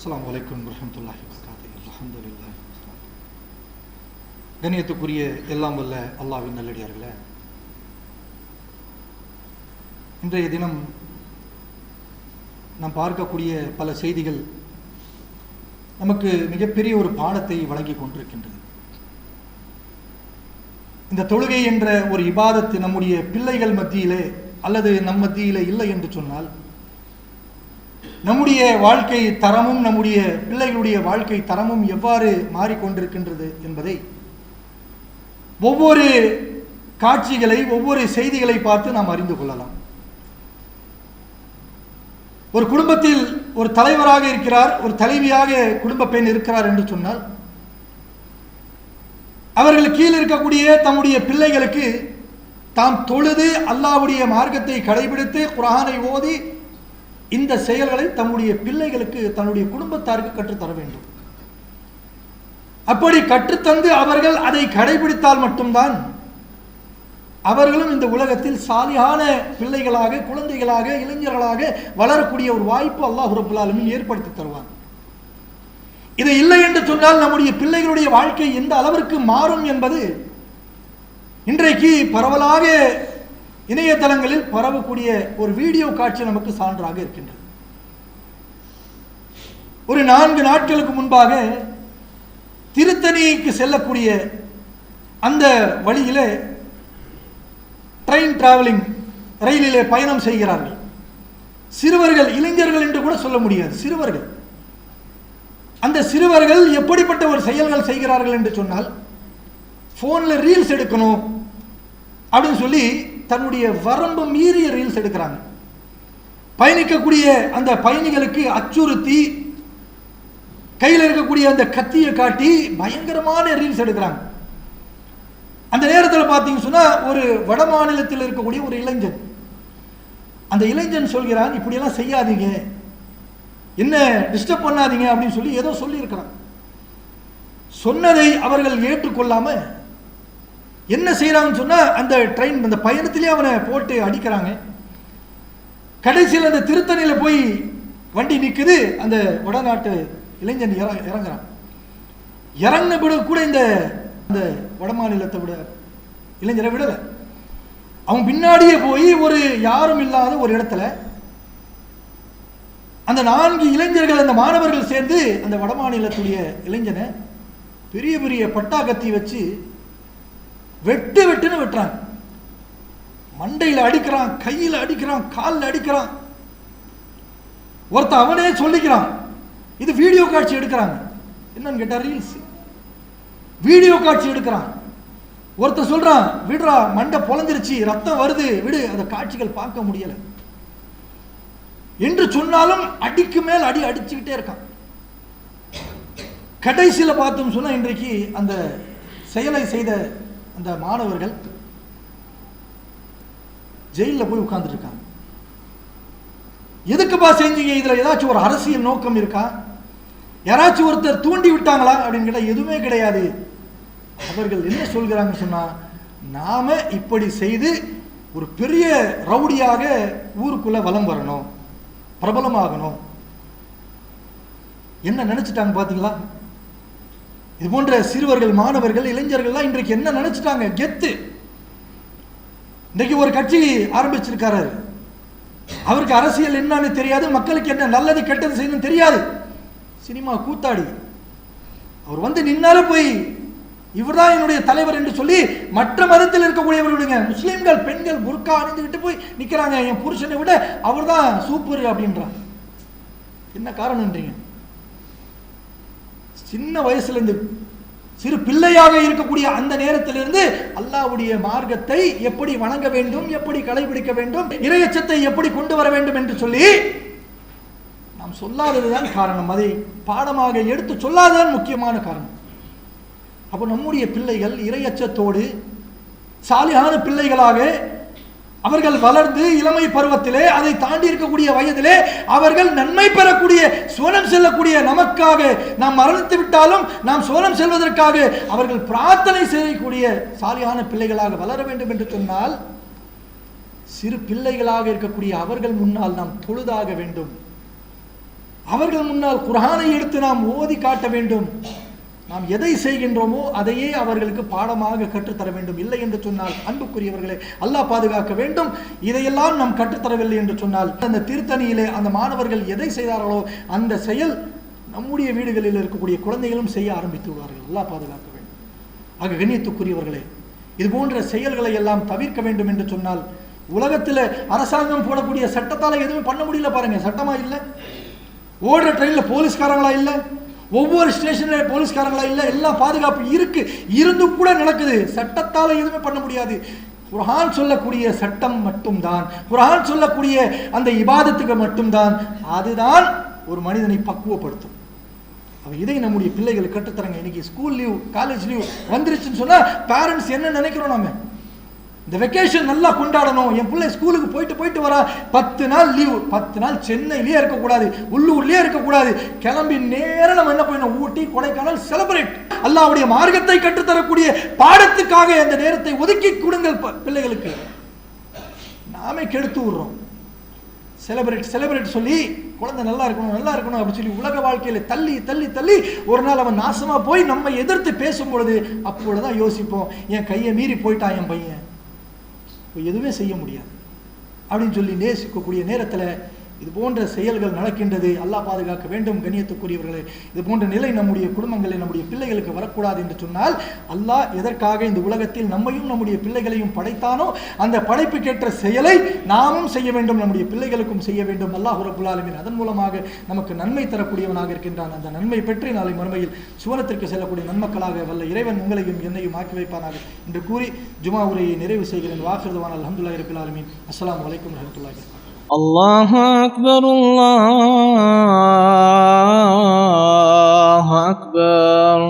அஸ்லாம் வலைக்கம் வரமத்துல்லாஹி வபரகாத்துஹு. அல்ஹம்துலில்லாஹ் எல்லாம் வல்ல அல்லாவின் நல்லடியார்களே. இன்றைய தினம் நாம் பார்க்கக்கூடிய பல செய்திகள் நமக்கு மிகப்பெரிய ஒரு பாடத்தை வழங்கி கொண்டிருக்கின்றது. இந்த தொழுகை என்ற ஒரு இபாதத்து நம்முடைய பிள்ளைகள் மத்தியிலே அல்லது நம் மத்தியிலே இல்லை என்று சொன்னால் நம்முடைய வாழ்க்கை தரமும் நம்முடைய பிள்ளைகளுடைய வாழ்க்கை தரமும் எவ்வாறு மாறிக்கொண்டிருக்கின்றது என்பதை ஒவ்வொரு காட்சிகளை ஒவ்வொரு செய்திகளை பார்த்து நாம் அறிந்து கொள்ளலாம். ஒரு குடும்பத்தில் ஒரு தலைவராக இருக்கிறார் ஒரு தலைவியாக குடும்ப பெண் இருக்கிறார் என்று சொன்னால் அவர்கள் கீழ் இருக்கக்கூடிய தம்முடைய பிள்ளைகளுக்கு தாம் தொழுது அல்லாவுடைய மார்க்கத்தை கடைபிடித்து குரானை ஓதி இந்த செயல்களை தம்முடைய பிள்ளைகளுக்கு தன்னுடைய குடும்பத்தாருக்கு கற்றுத்தர வேண்டும். அப்படி கற்றுத்தந்து அவர்கள் அதை கடைபிடித்தால் மட்டும்தான் அவர்களும் இந்த உலகத்தில் சாலியான பிள்ளைகளாக குழந்தைகளாக இளைஞர்களாக வளரக்கூடிய ஒரு வாய்ப்பு அல்லாஹ் ரபுல்லாலுமின் ஏற்படுத்தி தருவான் இது இல்லை என்று சொன்னால் நம்முடைய பிள்ளைகளுடைய வாழ்க்கை எந்த அளவிற்கு மாறும் என்பது இன்றைக்கு பரவலாக இணையதளங்களில் பரவக்கூடிய ஒரு வீடியோ காட்சி நமக்கு சான்றாக இருக்கின்றது. ஒரு நான்கு நாட்களுக்கு முன்பாக திருத்தணிக்கு செல்லக்கூடிய அந்த வழியிலே ட்ரெயின் டிராவலிங் ரயிலிலே பயணம் செய்கிறார்கள். சிறுவர்கள் இளைஞர்கள் என்று கூட சொல்ல முடியாது. சிறுவர்கள். அந்த சிறுவர்கள் எப்படிப்பட்ட ஒரு செயல்கள் செய்கிறார்கள் என்று சொன்னால் ஃபோனில் ரீல்ஸ் எடுக்கணும் அப்படின்னு சொல்லி தன்னுடைய வரம்பு மீறிய ரீல்ஸ் எடுக்கிறாங்க. பயணிக்கக்கூடிய அந்த பயணிகளுக்கு அச்சுறுத்தி கையில் இருக்கக்கூடிய அந்த கத்தியை காட்டி பயங்கரமான ரீல்ஸ் எடுக்கிறாங்க. அந்த நேரத்தில் பார்த்தீங்கன்னு சொன்னால் ஒரு வட மாநிலத்தில் இருக்கக்கூடிய ஒரு இளைஞன். அந்த இளைஞன் சொல்கிறான் இப்படியெல்லாம் செய்யாதீங்க. என்ன டிஸ்டர்ப் பண்ணாதீங்க அப்படின்னு சொல்லி ஏதோ சொல்லியிருக்கிறான். சொன்னதை அவர்கள் ஏற்றுக்கொள்ளாமல் என்ன செய்யறாங்கன்னு சொன்னால் அந்த ட்ரெயின் அந்த பயணத்திலே அவனை போட்டு அடிக்கிறாங்க. கடைசியில் அந்த திருத்தணியில் போய் வண்டி நிற்குது அந்த வடநாட்டு இளைஞன் இற இறங்குறான். இறங்கின விட கூட இந்த அந்த வட மாநிலத்தை விட இளைஞரை விடலை. அவன் பின்னாடியே போய் ஒரு யாரும் இல்லாத ஒரு இடத்துல அந்த நான்கு இளைஞர்கள் அந்த மாணவர்கள் சேர்ந்து அந்த வட மாநிலத்துடைய இளைஞனை பெரிய பெரிய பட்டா கத்தி வச்சு வெட்டு வெட்டுன்னு வெட்டுறாங்க மண்டையில் அடிக்கிறான் கையில் அடிக்கிறான் காலில் அடிக்கிறான். ஒருத்த அவனே சொல்லிக்கிறான். இது வீடியோ காட்சி எடுக்கிறாங்க. என்னன்னு கேட்டா ரீல்ஸ். வீடியோ காட்சி எடுக்கிறான். ஒருத்தர் சொல்றான் விடுறா மண்டை பொழந்துருச்சு ரத்தம் வருது விடு அந்த காட்சிகள் பார்க்க முடியல. என்று சொன்னாலும் அடிக்கு மேல் அடி அடிச்சுக்கிட்டே இருக்கான். கடைசியில் பார்த்தோம் சொன்னா இன்றைக்கு அந்த செயலை செய்த அந்த மாணவர்கள் ஜெயிலில் போய் உட்கார்ந்துட்டு இருக்காங்க. எதுக்குப்பா செஞ்சீங்க? இதில் ஏதாச்சும் ஒரு அரசியல் நோக்கம் இருக்கா? யாராச்சும் ஒருத்தர் தூண்டி விட்டாங்களா? அப்படின்னு கேட்டால் எதுவுமே கிடையாது. அவர்கள் என்ன சொல்கிறாங்கன்னு சொன்னா நாம இப்படி செய்து ஒரு பெரிய ரவுடியாக ஊருக்குள்ள வலம் வரணும். பிரபலமாகணும். என்ன நினைச்சிட்டாங்க பார்த்தீங்களா இது போன்ற சிறுவர்கள் மாணவர்கள் இளைஞர்கள்லாம் இன்றைக்கு என்ன நினைச்சிட்டாங்க? கெத்து. இன்றைக்கு ஒரு கட்சி ஆரம்பிச்சிருக்காரு. அவருக்கு அரசியல் என்னன்னு தெரியாது மக்களுக்கு என்ன நல்லது கெட்டது செய்யணும் தெரியாது. சினிமா கூத்தாடி. அவர் வந்து நின்னாலே போய் இவர்தான் என்னுடைய தலைவர் என்று சொல்லி மற்ற மதத்தில் இருக்கக்கூடியவர்களுடைய முஸ்லீம்கள் பெண்கள் புர்கா அணிந்துக்கிட்டு போய் நிற்கிறாங்க என் புருஷனை விட அவர் தான் சூப்பர் அப்படின்றான் என்ன காரணம்ன்றீங்க? சின்ன வயசுலேருந்து சிறு பிள்ளையாக இருக்கக்கூடிய அந்த நேரத்திலிருந்து அல்லாவுடைய மார்க்கத்தை எப்படி வணங்க வேண்டும் எப்படி கடைபிடிக்க வேண்டும் இரையச்சத்தை எப்படி கொண்டு வர வேண்டும் என்று சொல்லி நாம் சொல்லாததுதான் காரணம். அதை பாடமாக எடுத்து சொல்லாததான் முக்கியமான காரணம். அப்போ நம்முடைய பிள்ளைகள் இரையச்சத்தோடு சாலியான பிள்ளைகளாக அவர்கள் வளர்ந்து இளமை பருவத்திலே அதை தாண்டி இருக்கக்கூடிய வயதிலே அவர்கள் நன்மை பெறக்கூடிய சோனம் செல்லக்கூடிய நமக்காக நாம் மரணித்து விட்டாலும் நாம் சோனம் செல்வதற்காக அவர்கள் பிரார்த்தனை செய்யக்கூடிய சாலியான பிள்ளைகளாக வளர வேண்டும் என்று சொன்னால் சிறு பிள்ளைகளாக இருக்கக்கூடிய அவர்கள் முன்னால் நாம் தொழுதாக வேண்டும். அவர்கள் முன்னால் குரானை எடுத்து நாம் ஓதி காட்ட வேண்டும். நாம் எதை செய்கின்றோமோ அதையே அவர்களுக்கு பாடமாக கற்றுத்தர வேண்டும். இல்லை என்று சொன்னால் அன்புக்குரியவர்களே அல்லாஹ் பாதுகாக்க வேண்டும். இதையெல்லாம் நாம் கற்றுத்தரவில்லை என்று சொன்னால் அந்த திருத்தணியிலே அந்த மாணவர்கள் எதை செய்தார்களோ அந்த செயல் நம்முடைய வீடுகளில் இருக்கக்கூடிய குழந்தைகளும் செய்ய ஆரம்பித்து விடுவார்கள். அல்லாஹ் பாதுகாக்க வேண்டும். ஆக கண்ணியத்துக்குரியவர்களே இது போன்ற செயல்களை எல்லாம் தவிர்க்க வேண்டும் என்று சொன்னால் உலகத்தில் அரசாங்கம் போடக்கூடிய சட்டத்தால் எதுவும் பண்ண முடியல பாருங்க. சட்டமா இல்லை? ஓடுற ட்ரெயினில் போலீஸ்காரங்களா இல்லை? ஒவ்வொரு ஸ்டேஷனில் போலீஸ்காரங்களா இல்லை எல்லாம் பாதுகாப்பு இருக்கு. இருந்தும் கூட நடக்குது. சட்டத்தால் எதுவுமே பண்ண முடியாது. குரான் சொல்லக்கூடிய சட்டம் மட்டும்தான். குரான் சொல்லக்கூடிய அந்த இபாதத்துக்கு மட்டும்தான். அதுதான் ஒரு மனிதனை பக்குவப்படுத்தும். அவ இதை நம்முடைய பிள்ளைகளுக்கு கற்றுத்தரங்க. இன்னைக்கு ஸ்கூல் லீவ் காலேஜ் லீவ் வந்துருச்சுன்னு சொன்னால் பேரண்ட்ஸ் என்ன நினைக்கிறோம் நாம? இந்த வெக்கேஷன் நல்லா கொண்டாடணும். என் பிள்ளை ஸ்கூலுக்கு போயிட்டு போயிட்டு வரா. பத்து நாள் லீவு பத்து நாள் சென்னையிலேயே இருக்கக்கூடாது. உள்ளூர்லேயே இருக்கக்கூடாது. கிளம்பி நேரம் நம்ம என்ன பண்ணணும்? ஊட்டி கொடைக்கானல் செலிப்ரேட் அல்லாவுடைய மார்க்கத்தை கற்றுத்தரக்கூடிய பாடத்துக்காக அந்த நேரத்தை ஒதுக்கி கொடுங்கள் பிள்ளைகளுக்கு. நாமே கெடுத்து விடுறோம். செலிப்ரேட் செலிப்ரேட் சொல்லி குழந்தை நல்லா இருக்கணும் நல்லா இருக்கணும் அப்படின்னு சொல்லி உலக வாழ்க்கையில் தள்ளி தள்ளி தள்ளி ஒரு நாள் அவன் நாசமாக போய் நம்ம எதிர்த்து பேசும்பொழுது அப்பொழுது தான் யோசிப்போம் என் கையை மீறி போயிட்டான் என் பையன். இப்போ எதுவுமே செய்ய முடியாது. அப்படின்னு சொல்லி நேசிக்கக்கூடிய நேரத்தில் இது போன்ற செயல்கள் நடக்கின்றது. அல்லாஹ் பாதுகாக்க வேண்டும் கண்ணியத்துக்குரியவர்களே. இது போன்ற நிலை நம்முடைய குடும்பங்களில் நம்முடைய பிள்ளைகளுக்கு வரக்கூடாது என்று சொன்னால் அல்லாஹ் எதற்காக இந்த உலகத்தில் நம்மையும் நம்முடைய பிள்ளைகளையும் படைத்தானோ அந்த படைப்புக்கேற்ற செயலை நாமும் செய்ய வேண்டும் நம்முடைய பிள்ளைகளுக்கும் செய்ய வேண்டும். அல்லாஹ் உரப்புலாலுமே அதன் மூலமாக நமக்கு நன்மை தரக்கூடியவனாக இருக்கின்றான். அந்த நன்மை பெற்று நாளை மறுமையில் சுவனத்திற்கு செல்லக்கூடிய நன்மக்களாக வல்ல இறைவன் உங்களையும் என்னையும் ஆக்கி வைப்பானாக என்று கூறி ஜுமா உரையை நிறைவு செய்கிறேன். வாக்குறுதுவான் அலமதுல்லா இருப்பிலாலுமே அஸ்லாம் வலைக்கம் அலைக்கும் الله أكبر الله أكبر.